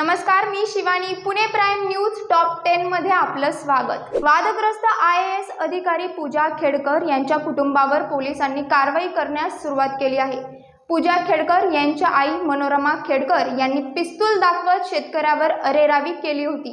नमस्कार मी Shivani. Pune prime news top ten मध्ये आपलं स्वागत. वादग्रस्त आय ए एस अधिकारी पूजा खेडकर यांच्या कुटुंबावर पोलिसांनी कारवाई करण्यास सुरुवात केली आहे. पूजा खेडकर यांच्या आई मनोरमा खेडकर यांनी पिस्तूल दाखवत शेतकऱ्यावर अरेरावी केली होती.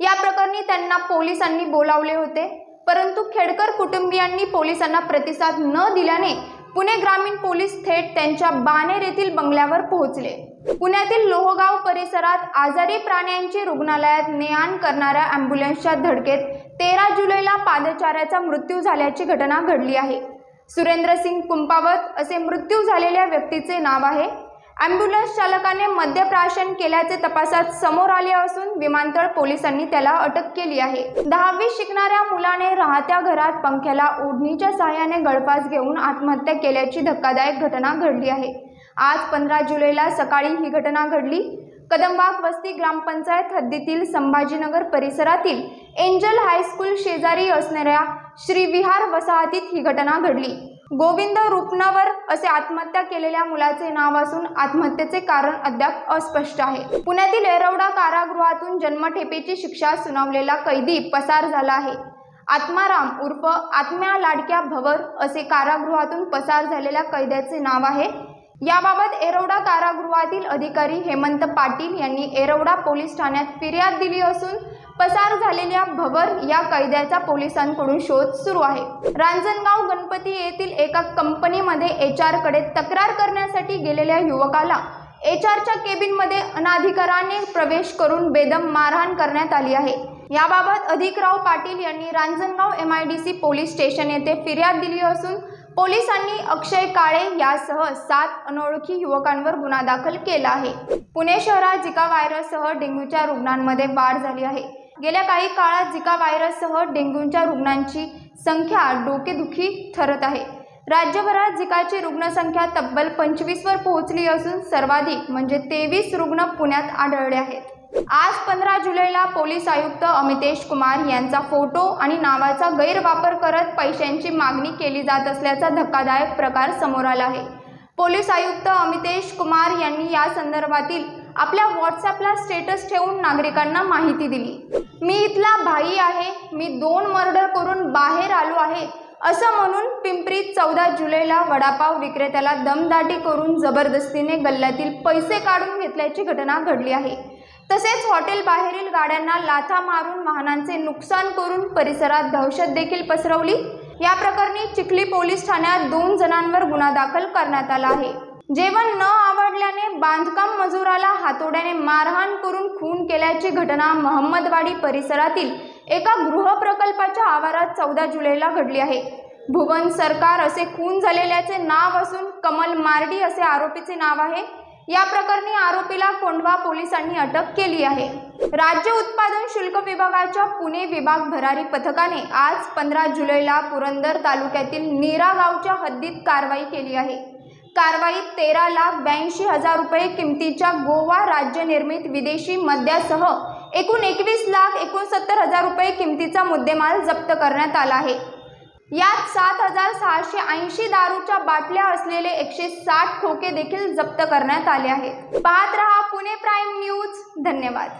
या प्रकरणी त्यांना पोलिसांनी बोलावले होते. परंतु खेडकर कुटुंबियांनी पोलिसांना प्रतिसाद न दिल्याने पुणे ग्रामीण पोलीस थेट त्यांच्या बानेर येथील बंगल्यावर पोहोचले. पुण्यातील लोहगाव परिसरात आजारी प्राण्यांची रुग्णालयात ने आण करणाऱ्या अँब्युलन्सच्या धडकेत तेरा जुलैला पादचाऱ्याचा मृत्यू झाल्याची घटना घडली आहे. सुरेंद्रसिंग कुंपावत असे मृत्यू झालेल्या व्यक्तीचे नाव आहे. ॲम्ब्युलन्स चालकाने मद्यप्राशन केल्याचे तपासात समोर आले असून विमानतळ पोलिसांनी त्याला अटक केली आहे. दहावी शिकणाऱ्या मुलाने राहत्या घरात पंख्याला ओढणीच्या सहाय्याने गळफास घेऊन आत्महत्या केल्याची धक्कादायक घटना घडली आहे. आज पंधरा जुलैला सकाळी ही घटना घडली. कदमबाग वस्ती ग्रामपंचायत हद्दीतील संभाजीनगर परिसरातील एंजल हायस्कूल शेजारी असणाऱ्या श्रीविहार वसाहतीत ही घटना घडली. गोविंद रुपनवर असे आत्महत्या केलेल्या मुलाचे नाव असून आत्महत्येचे कारण अद्याप अस्पष्ट आहे. पुण्यातील एरवडा कारागृहातून जन्मठेपेची शिक्षा सुनावलेला कैदी पसार झाला आहे. आत्माराम उर्फ आत्म्या लाडक्या भवर असे कारागृहातून पसार झालेल्या कैद्याचे नाव आहे. याबाबत एरवडा कारागृहातील अधिकारी हेमंत पाटील यांनी एरवडा पोलीस ठाण्यात फिर्याद दिली असून पसार झालेल्या भवर या कैद्याचा पोलिसांकडून शोध सुरू आहे. रांजणगाव गणपती येथील एका कंपनीमध्ये एच आरकडे तक्रार करण्यासाठी गेलेल्या युवकाला एच आरच्या केबिनमध्ये अनाधिकाराने प्रवेश करून बेदम मारहाण करण्यात आली आहे. याबाबत अधिकराव पाटील यांनी Ranjangaon M I D C police station येथे फिर्याद दिली असून पोलिसांनी अक्षय काळे यासह सात अनोळखी युवकांवर गुन्हा दाखल केला आहे. पुणे शहरात झिका व्हायरससह डेंग्यूच्या रुग्णांमध्ये वाढ झाली आहे. गेल्या काही काळात झिका व्हायरससह डेंग्यूच्या रुग्णांची संख्या डोकेदुखी ठरत आहे. राज्यभरात झिकाची रुग्णसंख्या तब्बल पंचवीसवर पोहोचली असून सर्वाधिक म्हणजे तेवीस रुग्ण पुण्यात आढळले आहेत. आज पंधरा जुलैला पोलीस आयुक्त अमितेश कुमार यांचा फोटो आणि नावाचा गैरवापर करत पैशांची मागणी केली जात असल्याचा धक्कादायक प्रकार समोर आला आहे. पोलीस आयुक्त अमितेश कुमार यांनी या संदर्भातील आपल्या व्हॉट्सॲपला स्टेटस ठेवून नागरिकांना माहिती दिली. मी इथला भाई आहे. मी दोन मर्डर करून बाहेर आलो आहे. असं म्हणून पिंपरीत चौदा जुलैला वडापाव विक्रेत्याला दमदाटी करून जबरदस्तीने गल्ल्यातील पैसे काढून घेतल्याची घटना घडली आहे. तसेच हॉटेल बाहेरील गाड्यांना लाथा मारून वाहनांचे नुकसान करून परिसरात दहशत देखील पसरवली. या प्रकरणी चिखली पोलीस ठाण्यात दोन जणांवर गुन्हा दाखल करण्यात आला आहे. जेवण न आवडल्याने बांधकाम मजुराला हातोड्याने मारहाण करून खून केल्याची घटना महम्मदवाडी परिसरातील एका गृहप्रकल्पाच्या आवारात चौदा जुलैला घडली आहे. भुवन सरकार असे खून झालेल्याचे नाव असून कमल मार्डी असे आरोपीचे नाव आहे. या प्रकरणी आरोपीला कोंढवा पोलिसांनी अटक केली आहे. राज्य उत्पादन शुल्क विभागाच्या पुणे विभाग भरारी पथकाने आज पंधरा जुलैला पुरंदर तालुक्यातील नीरा गावच्या हद्दीत कारवाई केली आहे. कारवाईत तेरा लाख ब्याऐंशी हजार रुपये किमतीच्या गोवा राज्य निर्मित विदेशी मद्यासह एकूण एकवीस लाख एकोणसत्तर हजार रुपये किमतीचा मुद्देमाल जप्त करण्यात आला आहे. यात सात हजार सहाशे ऐंशी दारूच्या बाटल्या असलेले एकशे साठ खोके देखील जप्त करण्यात आले आहेत. पाहत रहा पुणे प्राईम न्यूज. धन्यवाद.